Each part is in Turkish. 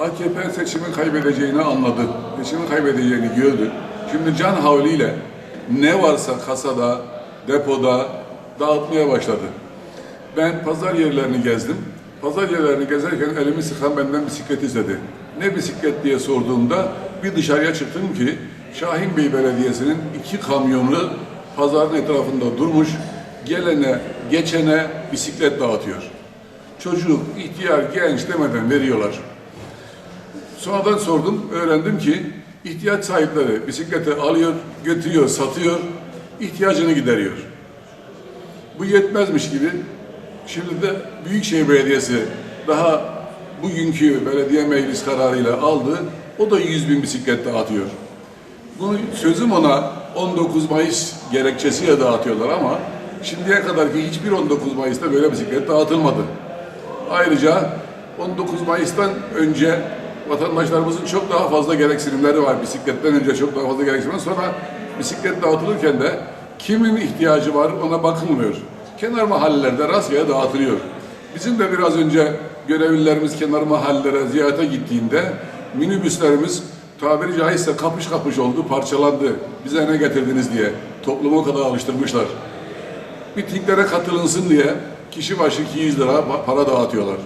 AKP seçimi kaybedeceğini anladı. Seçimi kaybedeceğini gördü. Şimdi can havliyle ne varsa kasada, depoda dağıtmaya başladı. Ben pazar yerlerini gezdim. Pazar yerlerini gezerken elimi sıkan benden bisiklet istedi. Ne bisiklet diye sorduğumda bir dışarıya çıktım ki Şahin Bey Belediyesi'nin iki kamyonu pazarın etrafında durmuş, gelene, geçene bisiklet dağıtıyor. Çocuk, ihtiyar, genç demeden veriyorlar. Sonradan sordum, öğrendim ki ihtiyaç sahipleri bisikleti alıyor, götürüyor, satıyor, ihtiyacını gideriyor. Bu yetmezmiş gibi şimdi de Büyükşehir Belediyesi daha bugünkü belediye meclis kararıyla aldı. O da 100 bin bisiklet dağıtıyor. Bunu sözüm ona 19 Mayıs gerekçesiyle dağıtıyorlar ama şimdiye kadar ki hiçbir 19 Mayıs'ta böyle bisiklet dağıtılmadı. Ayrıca 19 Mayıs'tan önce vatandaşlarımızın çok daha fazla gereksinimleri var. Bisikletten önce çok daha fazla gereksinimler. Sonra bisiklet dağıtılırken de kimin ihtiyacı var ona bakılmıyor. Kenar mahallelerde rastgele dağıtılıyor. Bizim de biraz önce görevlilerimiz kenar mahallelere ziyarete gittiğinde minibüslerimiz tabiri caizse kapış kapış oldu, parçalandı. Bize ne getirdiniz diye. Toplumu o kadar alıştırmışlar mitinglere katılınsın diye kişi başı 200 lira para dağıtıyorlar.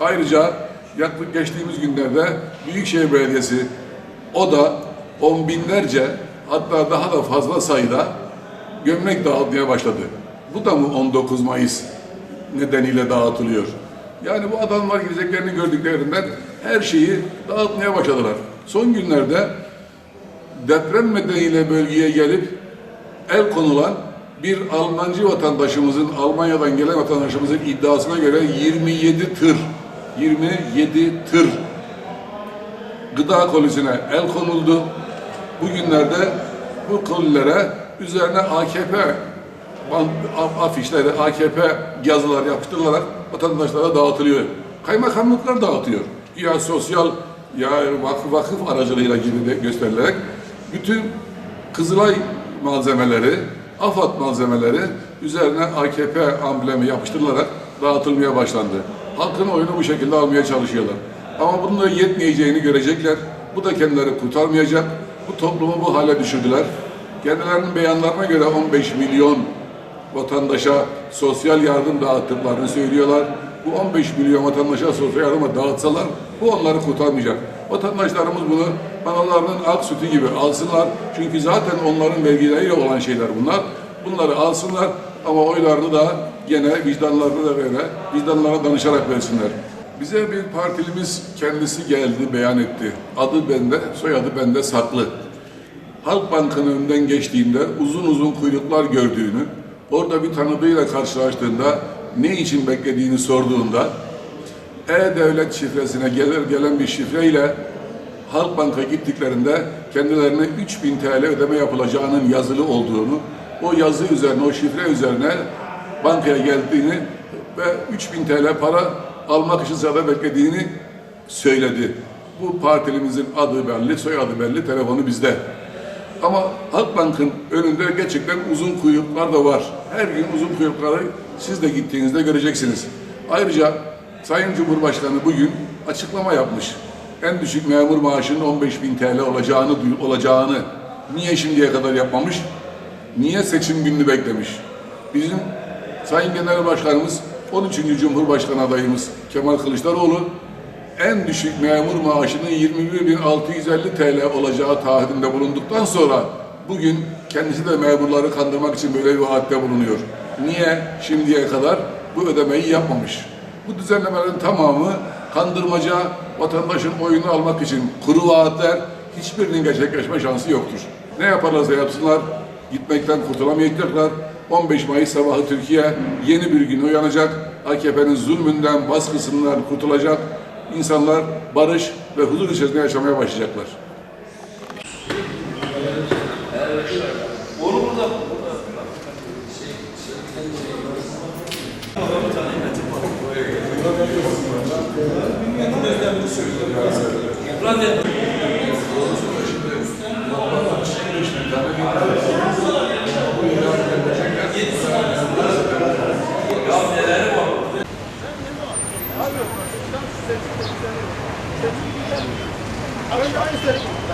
Ayrıca yaklaşık geçtiğimiz günlerde Büyükşehir Belediyesi o da on binlerce hatta daha da fazla sayıda gömlek dağıtmaya başladı. Bu da mı 19 Mayıs nedeniyle dağıtılıyor? Yani bu adamlar gideceklerini gördüklerinden her şeyi dağıtmaya başladılar. Son günlerde deprem nedeniyle bölgeye gelip el konulan bir Almancı vatandaşımızın, Almanya'dan gelen vatandaşımızın iddiasına göre 27 tır, 27 tır gıda kolisine el konuldu. Bugünlerde bu kolilere üzerine AKP afişleri, AKP yazılar yapıştırılarak vatandaşlara dağıtılıyor. Kaymakamlıklar dağıtıyor. Ya sosyal ya vakıf, vakıf aracılığıyla gibi gösterilerek bütün Kızılay malzemeleri, AFAD malzemeleri üzerine AKP amblemi yapıştırılarak dağıtılmaya başlandı. Halkın oyunu bu şekilde almaya çalışıyorlar. Ama bunun da yetmeyeceğini görecekler. Bu da kendileri kurtarmayacak. Bu toplumu bu hale düşürdüler. Kendilerinin beyanlarına göre 15 milyon vatandaşa sosyal yardım dağıttıklarını söylüyorlar. Bu 15 milyon vatandaşa sosyal yardıma dağıtsalar bu onları kurtarmayacak. Vatandaşlarımız bunu analarının ak sütü gibi alsınlar. Çünkü zaten onların vergileriyle olan şeyler bunlar. Bunları alsınlar ama oylarını da gene vicdanlarına da vere, vicdanlarına danışarak versinler. Bize bir partilimiz kendisi geldi, beyan etti. Adı bende, soyadı bende saklı. Halk Bank'ın önünden geçtiğinde uzun uzun kuyruklar gördüğünü, orada bir tanıdığıyla karşılaştığında ne için beklediğini sorduğunda e-devlet şifresine gelir gelen bir şifreyle Halk Bank'a gittiklerinde kendilerine 3000 TL ödeme yapılacağının yazılı olduğunu, o yazı üzerine, o şifre üzerine bankaya geldiğini ve 3000 TL para almak için sırada beklediğini söyledi. Bu partilimizin adı belli, soyadı belli, telefonu bizde. Ama Halkbank'ın önünde gerçekten uzun kuyruklar da var. Her gün uzun kuyrukları siz de gittiğinizde göreceksiniz. Ayrıca Sayın Cumhurbaşkanı bugün açıklama yapmış. En düşük memur maaşının 15 bin TL olacağını, olacağını niye şimdiye kadar yapmamış? Niye seçim gününü beklemiş? Bizim Sayın Genel Başkanımız 13. Cumhurbaşkanı adayımız Kemal Kılıçdaroğlu en düşük memur maaşının 21.650 TL olacağı taahhüdünde bulunduktan sonra bugün kendisi de memurları kandırmak için böyle bir vaatte bulunuyor. Niye şimdiye kadar bu ödemeyi yapmamış? Bu düzenlemelerin tamamı kandırmaca, vatandaşın oyunu almak için kuru vaatler hiçbirinin gerçekleşme şansı yoktur. Ne yaparlarsa yapsınlar gitmekten kurtulamayacaklar. 15 Mayıs sabahı Türkiye yeni bir gün uyanacak. AKP'nin zulmünden, baskısından kurtulacak. İnsanlar barış ve huzur içerisinde yaşamaya başlayacaklar. Onu neleri var? Abi,